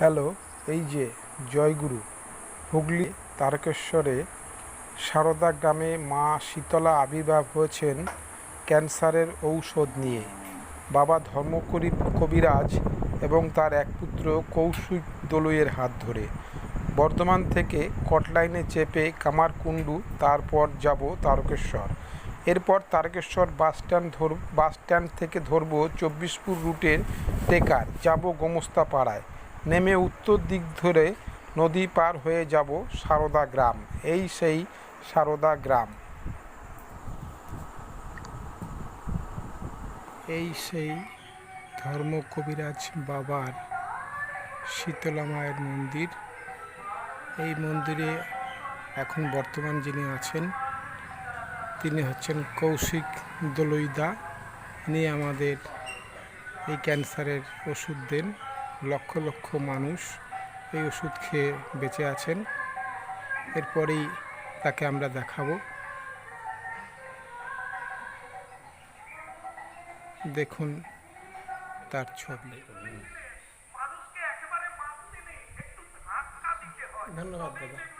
Hello, এই যে জয়গুরু, হুগলি তারকেশ্বরে সারদা গ্রামে মা শীতলা আবির্ভাব হয়েছেন ক্যান্সারের ঔষধ নিয়ে। বাবা ধর্মকরি কবিরাজ এবং তার এক পুত্র কৌশিক দলুইয়ের হাত ধরে। বর্ধমান থেকে কটলাইনে চেপে কামারকুণ্ডু, তারপর যাব তারকেশ্বর। এরপর তারকেশ্বর বাসস্ট্যান্ড ধর বাসস্ট্যান্ড থেকে ধরব চব্বিশপুর রুটের টেকার। যাব গোমস্তা পাড়ায় নেমে উত্তর দিক ধরে নদী পার হয়ে যাব সারদা গ্রাম। এই সেই সারদা গ্রাম। এই সেই ধর্ম কবিরাজ বাবার শীতলা মায়ের মন্দির। এই মন্দিরে এখন বর্তমান যিনি আছেন, তিনি হচ্ছেন কৌশিক দলুইদা। ইনি আমাদের এই ক্যান্সারের ওষুধ দেন। লক্ষ লক্ষ মানুষ এই ওষুধ খেয়ে বেঁচে আছেন। এরপরেই তাকে আমরা দেখাবো। দেখুন তার ছবি। মানুষকে একেবারে মাপ দিলে একটু ধাক্কা দিতে হয়। ধন্যবাদ দাদা।